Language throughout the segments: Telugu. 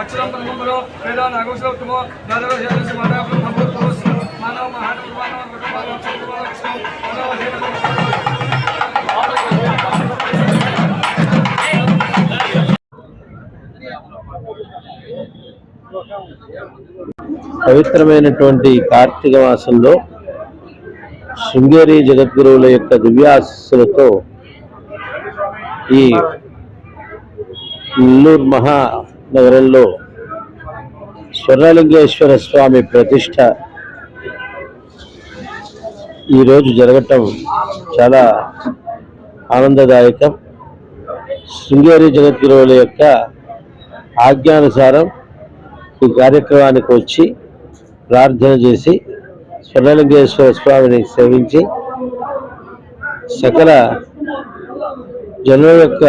అక్షరం ప్రథమలో వేదాన్ని అగోషలోత్తమో దాదాపు చేసి పవిత్రమైనటువంటి కార్తీక మాసంలో శృంగేరి జగద్గురువుల యొక్క దివ్యాశస్సులతో ఈ నెల్లూరు మహానగరంలో స్వర్ణలింగేశ్వర స్వామి ప్రతిష్ట ఈరోజు జరగటం చాలా ఆనందదాయకం. శృంగేరి జగద్గురువుల యొక్క ఆజ్ఞానుసారం ఈ కార్యక్రమానికి వచ్చి ప్రార్థన చేసి స్వర్ణలింగేశ్వర స్వామిని సేవించి సకల జనుల యొక్క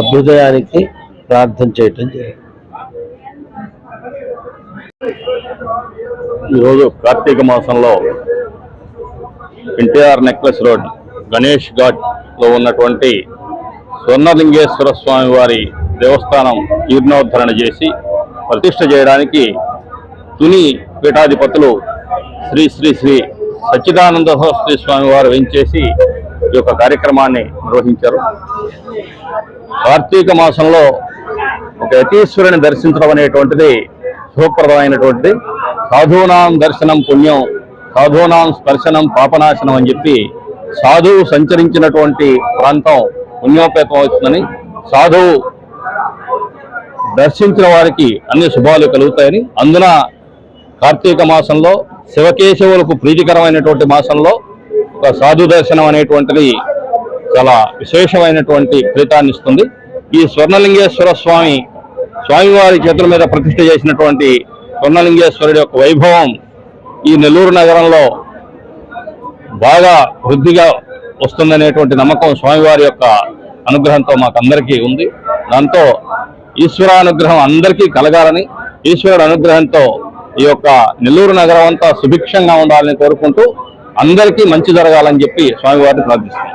అభ్యుదయానికి ప్రార్థన చేయటం జరిగింది. ఈరోజు కార్తీక మాసంలో ఎన్టీఆర్ నెక్లెస్ రోడ్ గణేష్ ఘాట్లో ఉన్నటువంటి స్వర్ణలింగేశ్వర స్వామి వారి దేవస్థానం జీర్ణోద్ధరణ చేసి ప్రతిష్ట చేయడానికి తుని పీఠాధిపతులు శ్రీ శ్రీ శ్రీ సచ్చిదానంద సరస్వతి స్వామి వారు వెంచేసి ఈ యొక్క కార్యక్రమాన్ని నిర్వహించారు. కార్తీక మాసంలో ఒక యతీశ్వరుని దర్శించడం అనేటువంటిది శుభప్రదమైనటువంటిది. సాధూనాం దర్శనం పుణ్యం సాధూనాం స్పర్శనం పాపనాశనం అని చెప్పి సాధువు సంచరించినటువంటి ప్రాంతం పుణ్యోపేతం అవుతుందని సాధువు దర్శించిన వారికి అన్ని శుభాలు కలుగుతాయని. అందున కార్తీక మాసంలో శివకేశవులకు ప్రీతికరమైనటువంటి మాసంలో ఒక సాధు దర్శనం అనేటువంటిది చాలా విశేషమైనటువంటి ఫలితాన్ని ఇస్తుంది. ఈ స్వర్ణలింగేశ్వర స్వామి స్వామివారి చేతుల మీద ప్రతిష్ఠ చేసినటువంటి స్వర్ణలింగేశ్వరుడి యొక్క వైభవం ఈ నెల్లూరు నగరంలో బాగా వృద్ధిగా వస్తుందనేటువంటి నమ్మకం స్వామివారి యొక్క అనుగ్రహంతో మాకందరికీ ఉంది. దాంతో ఈశ్వరానుగ్రహం అందరికీ కలగాలని ఈశ్వరుడు అనుగ్రహంతో ఈ యొక్క నెల్లూరు నగరం అంతా సుభిక్షంగా ఉండాలని కోరుకుంటూ అందరికీ మంచి జరగాలని చెప్పి స్వామివారిని ప్రార్థిస్తున్నాం.